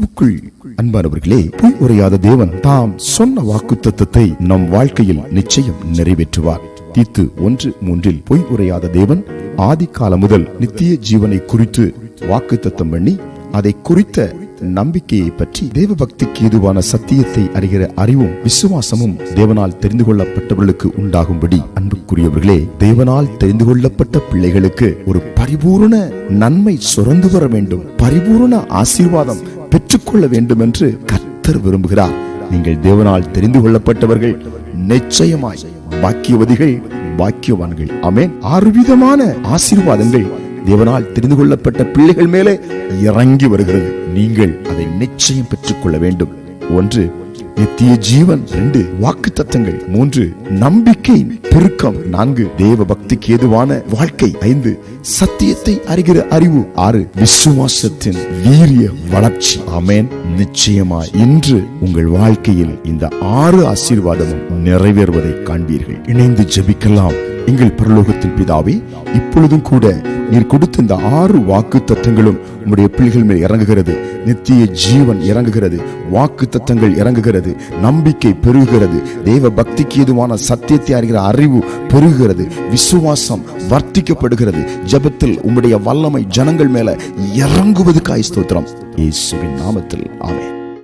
கிறிஸ்துவுக்குள் அன்பானவர்களே பொய் உரையாத தேவன் தாம் சொன்ன வாக்கு நம் வாழ்க்கையில் நிச்சயம் நிறைவேற்றுவார். தீத்து ஒன்று மூன்றில் பொய் உரையாத தேவன் ஆதி காலம் முதல் நித்திய ஜீவனை குறித்து வாக்கு தத்தம் பண்ணி அதை குறித்த நம்பிக்கையை பற்றி தேவ பக்திக்கு ஏதுவான சத்தியத்தை அறிகிற அறிவும் விசுவாசமும் தேவனால் தெரிந்து கொள்ளப்பட்டவர்களுக்கு உண்டாகும்படி அன்புக்குரியவர்களே தேவனால் தெரிந்து கொள்ளப்பட்ட பிள்ளைகளுக்கு ஒரு பரிபூர்ண நன்மை சுரந்து வர வேண்டும். பரிபூர்ண ஆசீர்வாதம் பெற்றுக்கொள்ள வேண்டும் என்று கர்த்தர் விரும்புகிறார். நீங்கள் தேவனால் தெரிந்து கொள்ளப்பட்டவர்கள் நிச்சயமாய் பாக்கியவதிகள் பாக்கியவான்கள். அமேன் ஆறு விதமான ஆசீர்வாதங்கள் தேவனால் தெரிந்து கொள்ளப்பட்ட பிள்ளைகள் மேலே இறங்கி வருகிறது. நீங்கள் அதை நிச்சயம் பெற்றுக்கொள்ள வேண்டும். ஒன்று நித்திய ஜீவன் ரெண்டு வாக்கு தத்தங்கள் மூன்று நம்பிக்கை பெருக்கம் நான்கு தேவ பக்திக்கு ஏதுவான வாழ்க்கை ஐந்து சத்தியத்தை அறிகிற அறிவு ஆறு விசுவாசத்தின் வீரிய வளர்ச்சி. அமேன் நிச்சயமா இன்று உங்கள் வாழ்க்கையில் இந்த ஆறு ஆசீர்வாதமும் நிறைவேறுவதை காண்பீர்கள். இணைந்து ஜெபிக்கலாம். எங்கள் பரலோகத்தின் பிதாவே இப்பொழுதும் கூட நீர் கொடுத்த இந்த ஆறு வாக்கு தத்தங்களும் உம்முடைய பிள்ளைகள் மேல் இறங்குகிறது. நித்திய ஜீவன் இறங்குகிறது. வாக்கு தத்தங்கள் இறங்குகிறது. நம்பிக்கை பெருகிறது. தேவ பக்திக்கு எதுவான சத்தியத்தை அறிகிற அறிவு பெருகிறது. விசுவாசம் வர்த்திக்கப்படுகிறது. ஜெபத்தில் உம்முடைய வல்லமை ஜனங்கள் மேல இறங்குவதுக்காய் ஸ்தோத்திரம். இயேசுவின் நாமத்தில். ஆமென்.